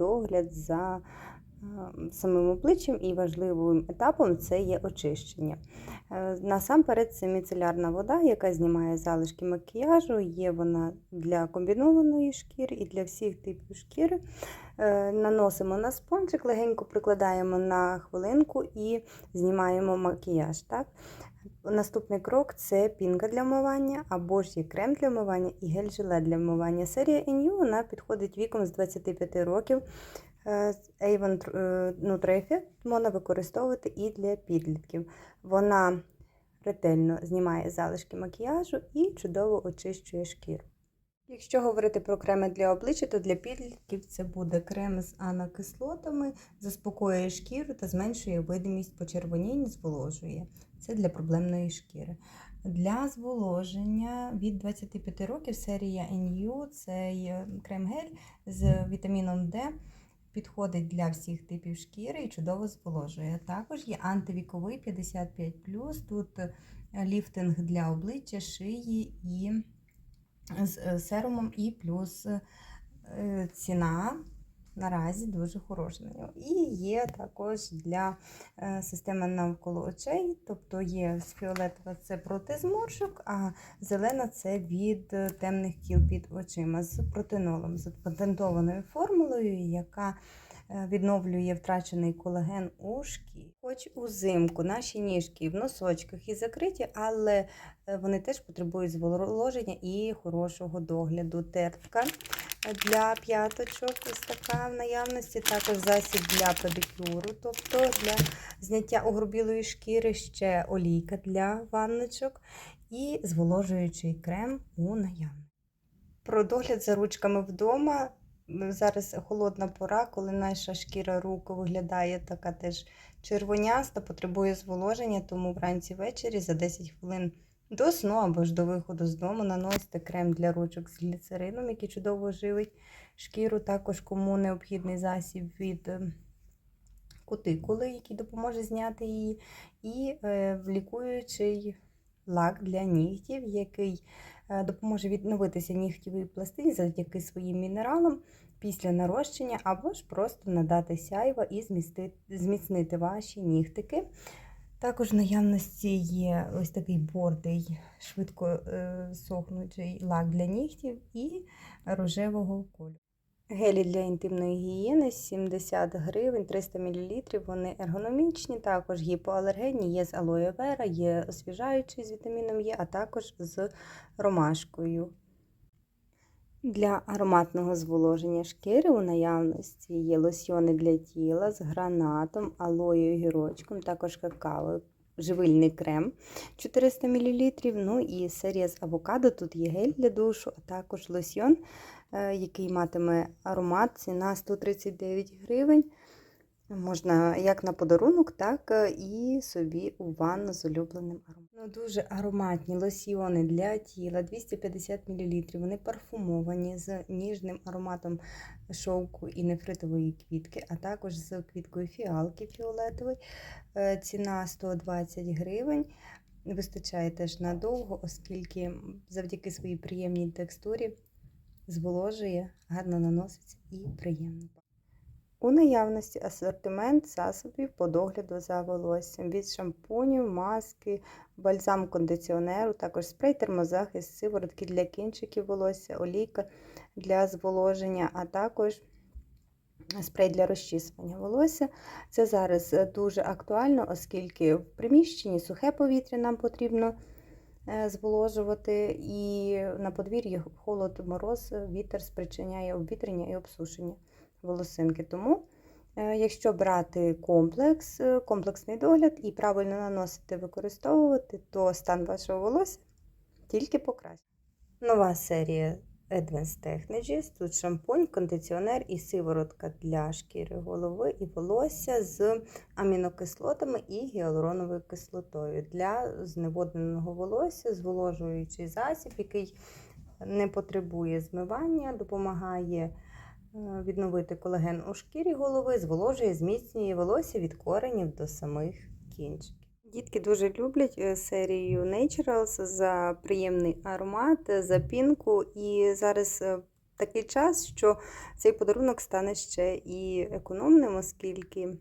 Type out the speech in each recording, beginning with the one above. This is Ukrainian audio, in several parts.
догляд за е, самим обличчям і важливим етапом це є очищення. Е, Насамперед, це міцелярна вода, яка знімає залишки макіяжу. Є вона для комбінованої шкіри і для всіх типів шкіри. Е, Наносимо на спонжик, легенько прикладаємо на хвилинку і знімаємо макіяж. Так? Наступний крок це пінка для вмивання, або ж є крем для вмивання і гель-жиле для вмивання. Серія NU вона підходить віком з 25 років. Е, Avon е, можна використовувати і для підлітків. Вона ретельно знімає залишки макіяжу і чудово очищує шкіру. Якщо говорити про креми для обличчя, то для підлітків це буде крем з анакислотами, заспокоює шкіру та зменшує видимість почервонінь, зволожує. Це для проблемної шкіри. Для зволоження від 25 років серія NU це є крем-гель з вітаміном D. Підходить для всіх типів шкіри і чудово зволожує. Також є антивіковий 55. Тут е, ліфтинг для обличчя, шиї і з е, серумом, і плюс е, ціна наразі дуже нього. І є також для е, системи навколо очей, тобто є фіолетова це проти зморшок, а зелена це від е, темних кіл під очима з протинолом, з патентованою формулою, яка е, відновлює втрачений колаген у шкірі. Хоч узимку наші ніжки в носочках і закриті, але вони теж потребують зволоження і хорошого догляду. Терпка для п'яточок, ось така в наявності, також засіб для педикюру, тобто для зняття огрубілої шкіри, ще олійка для ванночок і зволожуючий крем у наявності. Про догляд за ручками вдома. Зараз холодна пора, коли наша шкіра рук виглядає така теж червоняста, потребує зволоження, тому вранці ввечері за 10 хвилин до сну або ж до виходу з дому наносите крем для ручок з гліцерином, який чудово живить шкіру. Також кому необхідний засіб від е, кутикули, який допоможе зняти її, і е, лікуючий лак для нігтів, який е, допоможе відновитися нігтєвій пластині завдяки своїм мінералам після нарощення, або ж просто надати сяйва і зміцнити ваші нігтики. Також в наявності є ось такий бордий, швидко е, сохнучий лак для нігтів і рожевого кольору. Гелі для інтимної гігієни 70 гривень, 300 мл. Вони ергономічні, також гіпоалергенні, є з алоє вера, є освіжаючий з вітаміном Е, а також з ромашкою. Для ароматного зволоження шкіри у наявності є лосьйони для тіла з гранатом, алоєю гірочком, також какао, живильний крем 400 мл. Ну і серія з авокадо. Тут є гель для душу, а також лосьйон, е, який матиме аромат, ціна 139 гривень. Можна як на подарунок, так е, і собі у ванну з улюбленим ароматом. Ну, дуже ароматні лосьйони для тіла 250 мл. Вони парфумовані з ніжним ароматом шовку і нефритової квітки, а також з квіткою фіалки фіолетової. Е, Ціна 120 гривень. Вистачає теж надовго, оскільки завдяки своїй приємній текстурі зволожує, гарно наноситься і приємно. У наявності асортимент засобів по догляду за волоссям від шампунів, маски, бальзам кондиціонеру, також спрей термозахист, сиворотки для кінчиків волосся, олійка для зволоження, а також спрей для розчісування волосся. Це зараз дуже актуально, оскільки в приміщенні сухе повітря нам потрібно е, зволожувати, і на подвір'ї холод, мороз, вітер спричиняє обвітрення і обсушення волосинки. Тому, е, якщо брати комплекс, е, комплексний догляд і правильно наносити, використовувати, то стан вашого волосся тільки покращить. Нова серія Advanced Technologies. Тут шампунь, кондиціонер і сиворотка для шкіри голови і волосся з амінокислотами і гіалуроновою кислотою для зневодненого волосся, зволожуючий засіб, який не потребує змивання, допомагає відновити колаген у шкірі голови, зволожує, зміцнює волосся від коренів до самих кінчиків. Дітки дуже люблять е, серію Naturals за приємний аромат, за пінку. І зараз е, такий час, що цей подарунок стане ще і економним, оскільки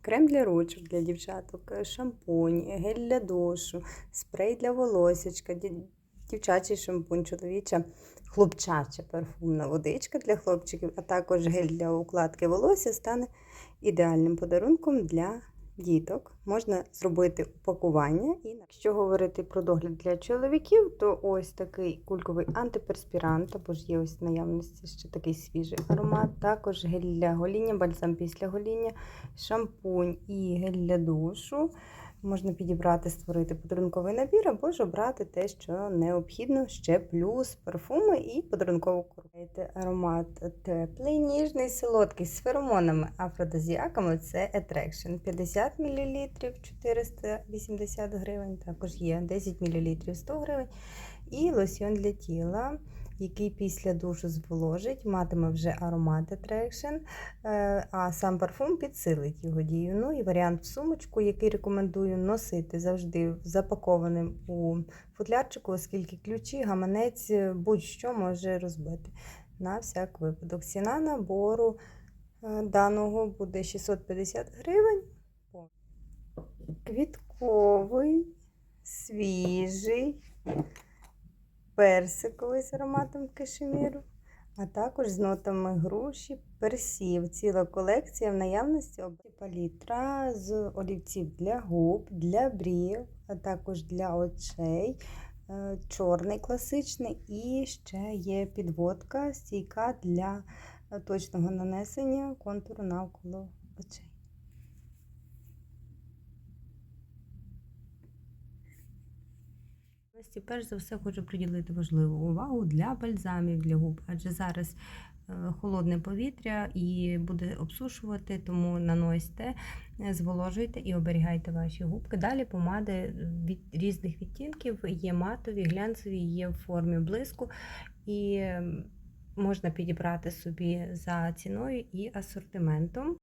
крем для ручок для дівчаток, шампунь, гель для душу, спрей для волосячка, ді- дівчачий шампунь, чоловіча, хлопчача парфумна водичка для хлопчиків, а також гель для укладки волосся стане ідеальним подарунком для діток. Можна зробити упакування. І якщо говорити про догляд для чоловіків, то ось такий кульковий антиперспірант, або ж є ось в наявності ще такий свіжий аромат. Також гель для гоління, бальзам після гоління, шампунь і гель для душу. Можна підібрати, створити подарунковий набір, або ж обрати те, що необхідно, ще плюс парфуми і подарункову коробку. Аромат теплий, ніжний, солодкий з феромонами, афродизіаками це Attraction. 50 мл 480 гривень, також є 10 мл 100 гривень. І лосьйон для тіла, який після душу зволожить, матиме вже аромат Attraction, е, а сам парфум підсилить його дію. Ну і варіант в сумочку, який рекомендую носити завжди запакованим у футлярчику, оскільки ключі, гаманець, будь-що може розбити. На всяк випадок. Ціна набору е, даного буде 650 гривень. Квітковий, свіжий, персиковий з ароматом кашеміру, а також з нотами груші, персів. Ціла колекція в наявності палітра з олівців для губ, для брів, а також для очей. Е, Чорний класичний і ще є підводка стійка для е, точного нанесення контуру навколо очей. Перш за все хочу приділити важливу увагу для бальзамів для губ, адже зараз е, холодне повітря і буде обсушувати, тому наносьте, е, зволожуйте і оберігайте ваші губки. Далі помади від різних відтінків є матові, глянцеві, є в формі блиску, і можна підібрати собі за ціною і асортиментом.